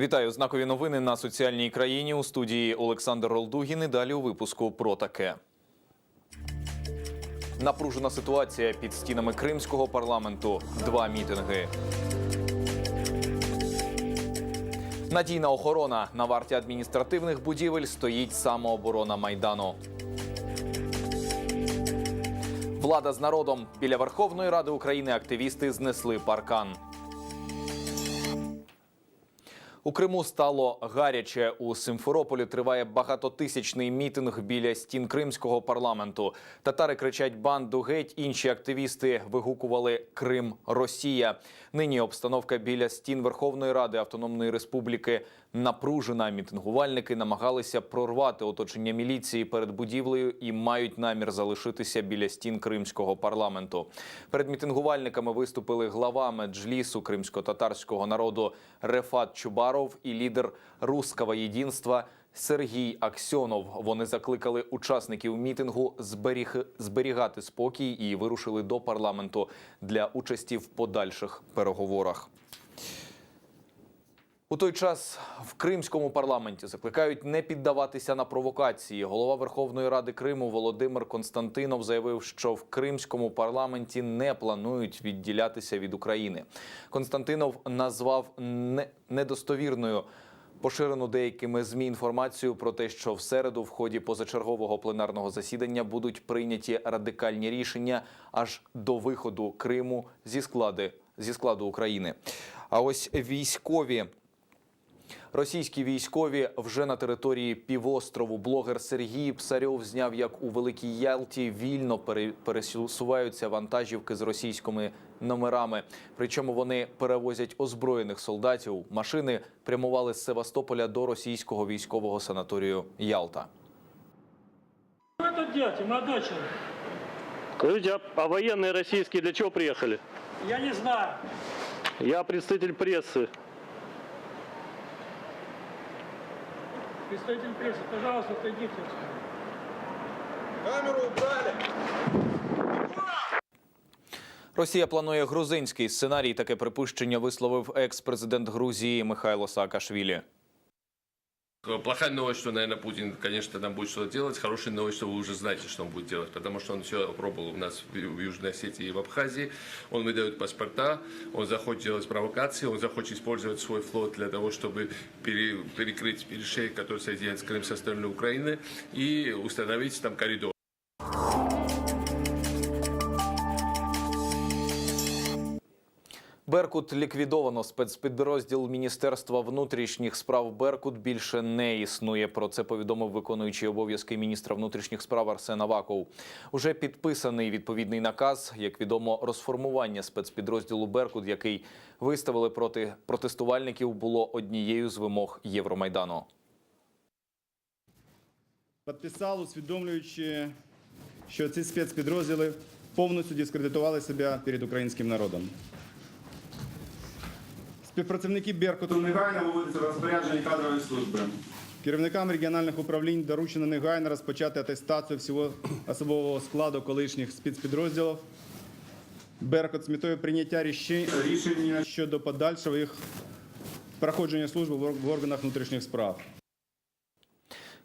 Вітаю знакові новини на соціальній країні у студії Олександр Ролдугін. І далі у випуску про таке. Напружена ситуація під стінами кримського парламенту. Два мітинги. Надійна охорона на варті адміністративних будівель стоїть самооборона майдану. Влада з народом біля Верховної Ради України активісти знесли паркан. У Криму стало гаряче. У Симферополі триває багатотисячний мітинг біля стін кримського парламенту. Татари кричать банду геть. Інші активісти вигукували Крим Росія. Нині обстановка біля стін Верховної Ради Автономної Республіки напружена. Мітингувальники намагалися прорвати оточення міліції перед будівлею і мають намір залишитися біля стін кримського парламенту. Перед мітингувальниками виступили глава меджлісу кримсько-татарського народу Рефат Чубаров і лідер Русского єдинства Сергій Аксьонов. Вони закликали учасників мітингу зберіг... зберігати спокій і вирушили до парламенту для участі в подальших переговорах. У той час в кримському парламенті закликають не піддаватися на провокації. Голова Верховної Ради Криму Володимир Константинов заявив, що в кримському парламенті не планують відділятися від України. Константинов назвав не- недостовірною. Поширену деякими змі інформацію про те, що в середу в ході позачергового пленарного засідання будуть прийняті радикальні рішення аж до виходу Криму зі склади зі складу України. А ось військові Російські військові вже на території півострову. Блогер Сергій Псарьов зняв, як у Великій Ялті вільно пере- пересуваються вантажівки з російськими номерами. Причому вони перевозять озброєних солдатів. Машини прямували з Севастополя до російського військового санаторію Ялта. Что вы тут делаете, молодой человек? Скажите, а, а военные российские для чего приехали? Я не знаю. Я представитель прессы. Представитель прессы, пожалуйста, отойдите. Камеру убрали! Росія планує грузинський сценарій. Таке припущення висловив екс-президент Грузії Михайло Саакашвілі. Плохая новость, что, наверное, Путин, конечно, там будет что-то делать. Хорошая новость, что вы уже знаете, что он будет делать, потому что он все опробовал у нас в в Южной Осетии и в Абхазии. Он выдает паспорта, он захочет делать провокации, он захочет использовать свой флот для того, чтобы пере- перекрыть перешейк, который соединяет Крым с остальной Украиной, и установить там коридор. Беркут ліквідовано. Спецпідрозділ Міністерства внутрішніх справ Беркут більше не існує. Про це повідомив виконуючий обов'язки міністра внутрішніх справ Арсен Аваков. Уже підписаний відповідний наказ. Як відомо, розформування спецпідрозділу Беркут, який виставили проти протестувальників, було однією з вимог Євромайдану. Підписав, усвідомлюючи, що ці спецпідрозділи повністю дискредитували себе перед українським народом. Співпрацівники Беркуту негайно виводяться в розпорядження кадрової служби. Керівникам регіональних управлінь доручено негайно розпочати атестацію всього особового складу колишніх спецпідрозділів. Беркут з метою прийняття рішення щодо подальшого їх проходження служби в органах внутрішніх справ.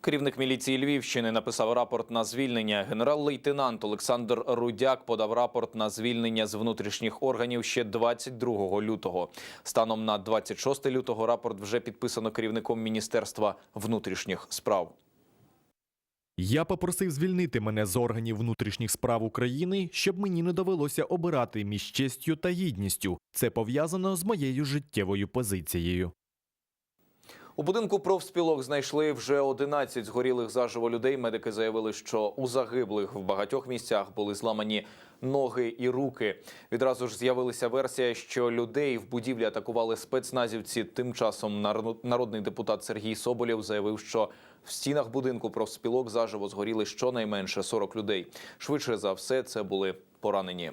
Керівник міліції Львівщини написав рапорт на звільнення. Генерал-лейтенант Олександр Рудяк подав рапорт на звільнення з внутрішніх органів ще 22 лютого. Станом на 26 лютого рапорт вже підписано керівником Міністерства внутрішніх справ. Я попросив звільнити мене з органів внутрішніх справ України, щоб мені не довелося обирати між честю та гідністю. Це пов'язано з моєю життєвою позицією. У будинку профспілок знайшли вже 11 згорілих заживо людей. Медики заявили, що у загиблих в багатьох місцях були зламані ноги і руки. Відразу ж з'явилася версія, що людей в будівлі атакували спецназівці. Тим часом нар- народний депутат Сергій Соболєв заявив, що в стінах будинку профспілок заживо згоріли щонайменше 40 людей. Швидше за все, це були поранені.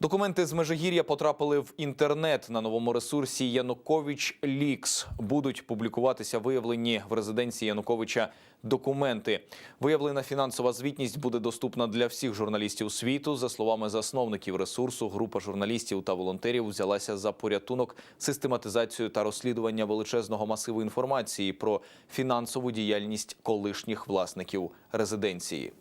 Документи з Межигір'я потрапили в інтернет на новому ресурсі Янукович Лікс. Будуть публікуватися виявлені в резиденції Януковича документи. Виявлена фінансова звітність буде доступна для всіх журналістів світу. За словами засновників ресурсу, група журналістів та волонтерів взялася за порятунок, систематизацію та розслідування величезного масиву інформації про фінансову діяльність колишніх власників резиденції.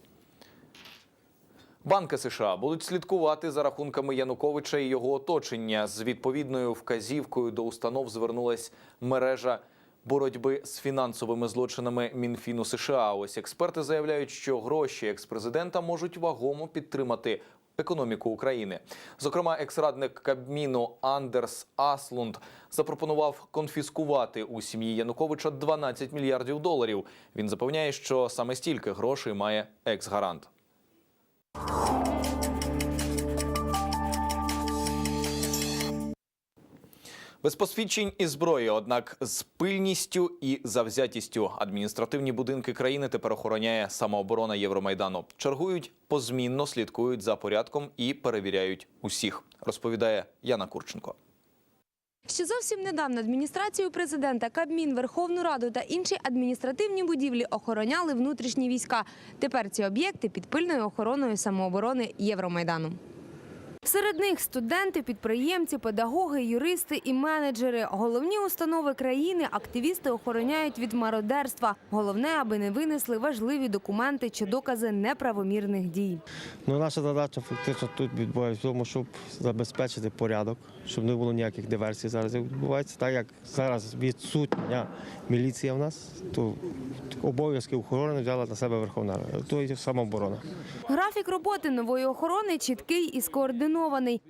Банки США будуть слідкувати за рахунками Януковича і його оточення. З відповідною вказівкою до установ звернулась мережа боротьби з фінансовими злочинами Мінфіну США. Ось експерти заявляють, що гроші експрезидента можуть вагомо підтримати економіку України. Зокрема, екс-радник Кабміну Андерс Аслунд запропонував конфіскувати у сім'ї Януковича 12 мільярдів доларів. Він запевняє, що саме стільки грошей має екс-гарант. Без посвідчень і зброї, однак з пильністю і завзятістю адміністративні будинки країни тепер охороняє самооборона Євромайдану. Чергують позмінно, слідкують за порядком і перевіряють усіх. Розповідає Яна Курченко. Ще зовсім недавно адміністрацію президента, Кабмін, Верховну Раду та інші адміністративні будівлі охороняли внутрішні війська. Тепер ці об'єкти під пильною охороною самооборони Євромайдану. Серед них студенти, підприємці, педагоги, юристи і менеджери. Головні установи країни активісти охороняють від мародерства. Головне, аби не винесли важливі документи чи докази неправомірних дій. Ну, наша задача фактично тут відбувається в тому, щоб забезпечити порядок, щоб не було ніяких диверсій зараз відбувається. Так як зараз відсутня міліція в нас, то обов'язки охорони взяла на себе Верховна Рада. То є самооборона. Графік роботи нової охорони чіткий і скоординований.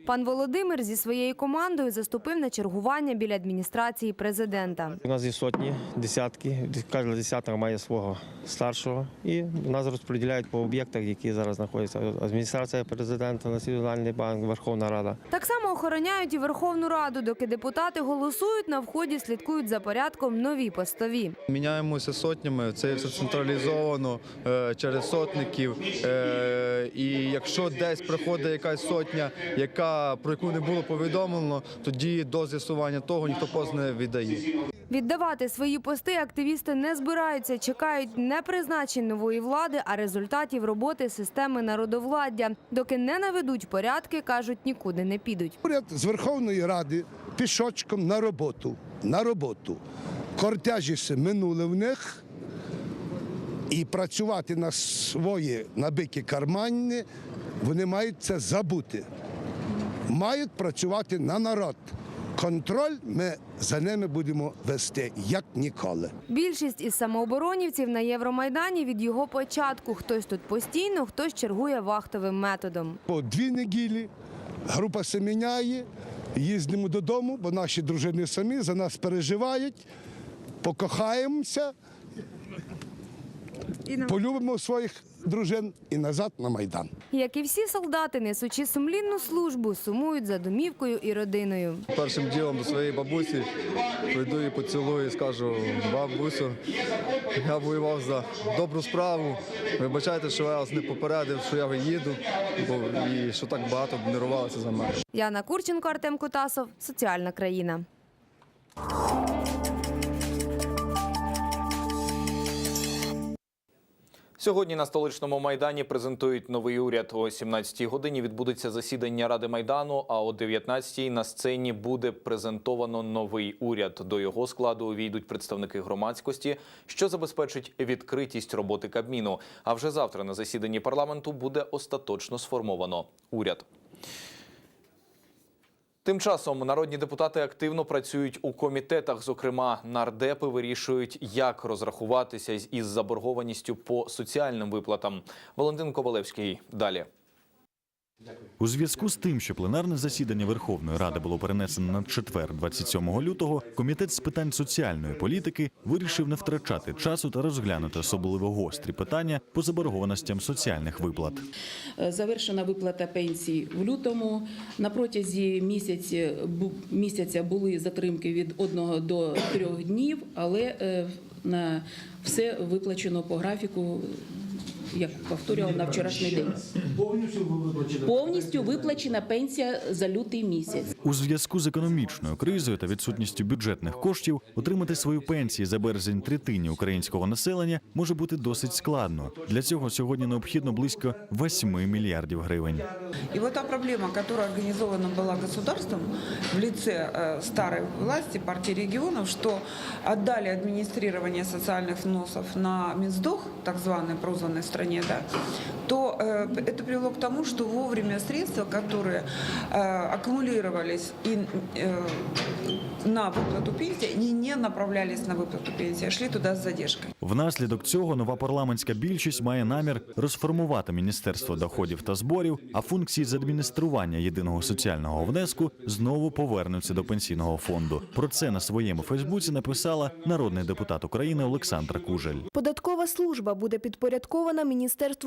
Пан Володимир зі своєю командою заступив на чергування біля адміністрації президента. У нас є сотні, десятки, кожна десятка має свого старшого. І нас розподіляють по об'єктах, які зараз знаходяться. Адміністрація президента, Національний банк, Верховна Рада. Так само охороняють і Верховну Раду, доки депутати голосують, на вході слідкують за порядком нові постові. Міняємося сотнями, це все централізовано е, через сотників. Е, і якщо десь приходить якась сотня, яка про яку не було повідомлено, тоді до з'ясування того ніхто поз не віддає. Віддавати свої пости активісти не збираються, чекають не призначень нової влади, а результатів роботи системи народовладдя. Доки не наведуть порядки, кажуть, нікуди не підуть. Уряд з Верховної Ради пішочком на роботу. На роботу. Кортежі ще минули в них. І працювати на свої набиті кармани, вони мають це забути. Мають працювати на народ. Контроль ми за ними будемо вести як ніколи. Більшість із самооборонівців на Євромайдані від його початку. Хтось тут постійно, хтось чергує вахтовим методом. По дві неділі група се міняє, їздимо додому, бо наші дружини самі за нас переживають, покохаємося, полюбимо своїх дружин і назад на Майдан. Як і всі солдати, несучи сумлінну службу, сумують за домівкою і родиною. Першим ділом до своєї бабусі прийду і поцілую і скажу, бабусю, я воював за добру справу. Вибачайте, що я вас не попередив, що я їду, бо і що так багато нервувалося за мене. Яна Курченко, Артем Кутасов, Соціальна країна. Сьогодні на столичному майдані презентують новий уряд. О 17-й годині відбудеться засідання Ради майдану. А о 19-й на сцені буде презентовано новий уряд. До його складу увійдуть представники громадськості, що забезпечить відкритість роботи Кабміну. А вже завтра на засіданні парламенту буде остаточно сформовано уряд. Тим часом народні депутати активно працюють у комітетах. Зокрема, нардепи вирішують, як розрахуватися із- заборгованістю по соціальним виплатам. Валентин Ковалевський далі. У зв'язку з тим, що пленарне засідання Верховної Ради було перенесено на четвер, 27 лютого, комітет з питань соціальної політики вирішив не втрачати часу та розглянути особливо гострі питання по заборгованостям соціальних виплат. Завершена виплата пенсій в лютому. На протязі місяці, місяця були затримки від одного до трьох днів, але е, на все виплачено по графіку як повторювала на вчорашній день. Повністю виплачена пенсія за лютий місяць. У зв'язку з економічною кризою та відсутністю бюджетних коштів отримати свої пенсії за березень третині українського населення може бути досить складно. Для цього сьогодні необхідно близько 8 мільярдів гривень. И вот та проблема, которая организована была государством в лице э, старой власти, партии регионов, что отдали администрирование социальных взносов на Минсдох, так званый, прозванной стране, да, то э, это привело к тому, что вовремя средства, которые э, аккумулировались и, э, на выплату пенсии, они не направлялись на выплату пенсии, а шли туда с задержкой. Внаслідок цього нова парламентська більшість має намір розформувати міністерство доходів та зборів, а функції з адміністрування єдиного соціального внеску знову повернуться до пенсійного фонду. Про це на своєму Фейсбуці написала народний депутат України Олександра Кужель. Податкова служба буде підпорядкована Міністерству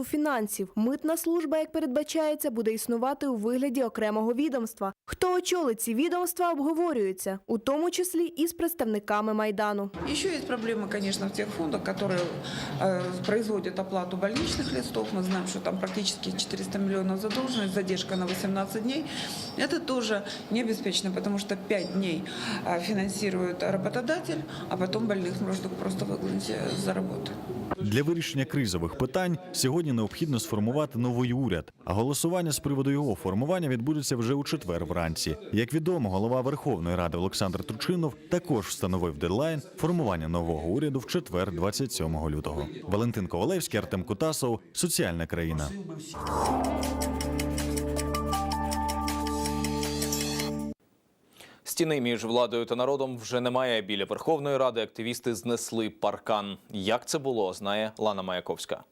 фінансів. Митна служба, як передбачається, буде існувати у вигляді окремого відомства. Хто очолить ці відомства, обговорюється, у тому числі і з представниками майдану. Еще есть проблема, конечно, в тех фондах, которые э, производят оплату больничных листов. Мы знаем, что там практически 400 миллионов задолженность, задержка на 18 дней. Это тоже не обеспечено, потому что 5 дней э, финансирует работодатель, а потом больных можно просто выгнать э, за работу. Для вирішення кризових питань сьогодні необхідно сформувати новий уряд. А голосування з приводу його формування відбудеться вже у четвер вранці. Як відомо, голова Верховної Ради Олександр Турчинов також встановив дедлайн формування нового уряду в четвер, 27 лютого. Валентин Ковалевський, Артем Кутасов, Соціальна країна. Стіни між владою та народом вже немає. Біля Верховної Ради активісти знесли паркан. Як це було, знає Лана Маяковська.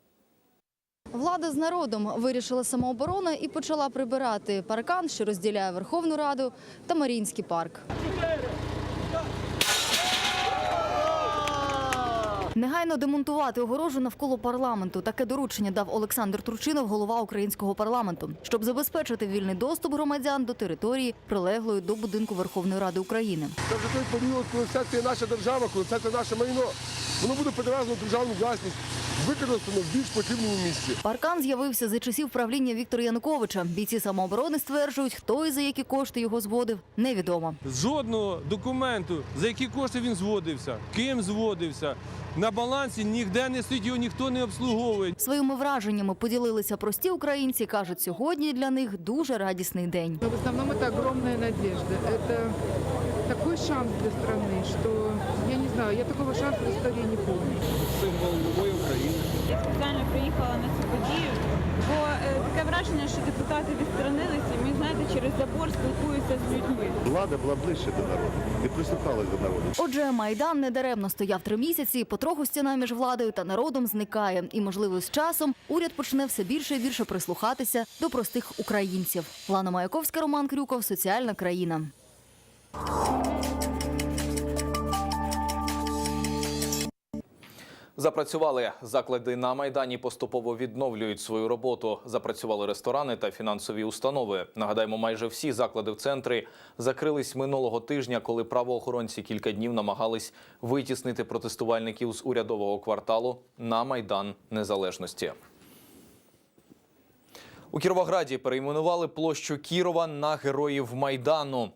Влада з народом вирішила самооборона і почала прибирати паркан, що розділяє Верховну Раду та Маріїнський парк. Негайно демонтувати огорожу навколо парламенту. Таке доручення дав Олександр Турчинов, голова українського парламенту, щоб забезпечити вільний доступ громадян до території, прилеглої до будинку Верховної Ради України. Це вже той період, коли це наша держава, коли це наше майно, воно буде перевезено державну власність, використано в більш потрібному місці. Паркан з'явився за часів правління Віктора Януковича. Бійці самооборони стверджують, хто і за які кошти його зводив, невідомо. Жодного документу, за які кошти він зводився, ким зводився. На балансі ніде не стоїть, його ніхто не обслуговує. Своїми враженнями поділилися прості українці. кажуть, сьогодні для них дуже радісний день. В основном это огромная надежда. Это такой шанс для страны, что я не знаю, я такого шанса в истории не помню. Символ нової України. Я спеціально приїхала на цю подію, бо е, таке враження, що депутати відсторонилися, і ми знаєте, через забор спілкуються з людьми. Влада була ближче до народу і прислухалась до народу. Отже, майдан недаремно стояв три місяці. Потроху стіна між владою та народом зникає. І, можливо, з часом уряд почне все більше і більше прислухатися до простих українців. Лана Маяковська, Роман Крюков, Соціальна країна. Запрацювали заклади на майдані. Поступово відновлюють свою роботу. Запрацювали ресторани та фінансові установи. Нагадаємо, майже всі заклади в центрі закрились минулого тижня, коли правоохоронці кілька днів намагались витіснити протестувальників з урядового кварталу на майдан незалежності. У Кіровограді перейменували площу Кірова на героїв майдану.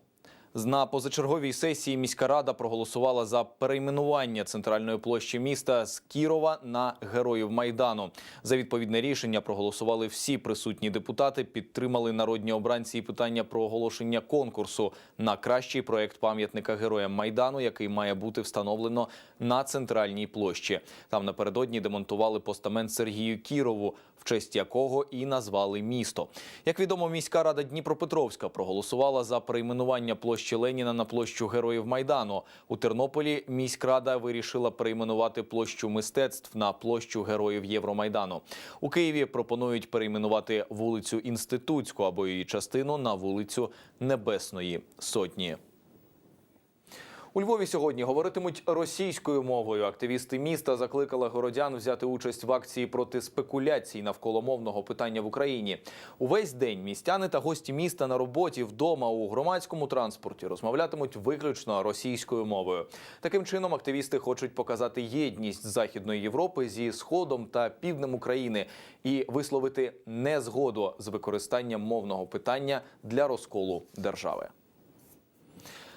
На позачерговій сесії міська рада проголосувала за перейменування центральної площі міста з Кірова на героїв майдану. За відповідне рішення проголосували всі присутні депутати. Підтримали народні обранці і питання про оголошення конкурсу на кращий проект пам'ятника героям майдану, який має бути встановлено на центральній площі. Там напередодні демонтували постамент Сергію Кірову, в честь якого і назвали місто. Як відомо, міська рада Дніпропетровська проголосувала за перейменування площі Леніна на площу Героїв Майдану. У Тернополі міськрада вирішила перейменувати площу мистецтв на площу Героїв Євромайдану. У Києві пропонують перейменувати вулицю Інститутську або її частину на вулицю Небесної Сотні. У Львові сьогодні говоритимуть російською мовою. Активісти міста закликали городян взяти участь в акції проти спекуляцій навколо мовного питання в Україні. Увесь день містяни та гості міста на роботі, вдома у громадському транспорті розмовлятимуть виключно російською мовою. Таким чином, активісти хочуть показати єдність Західної Європи зі сходом та півднем України і висловити незгоду з використанням мовного питання для розколу держави.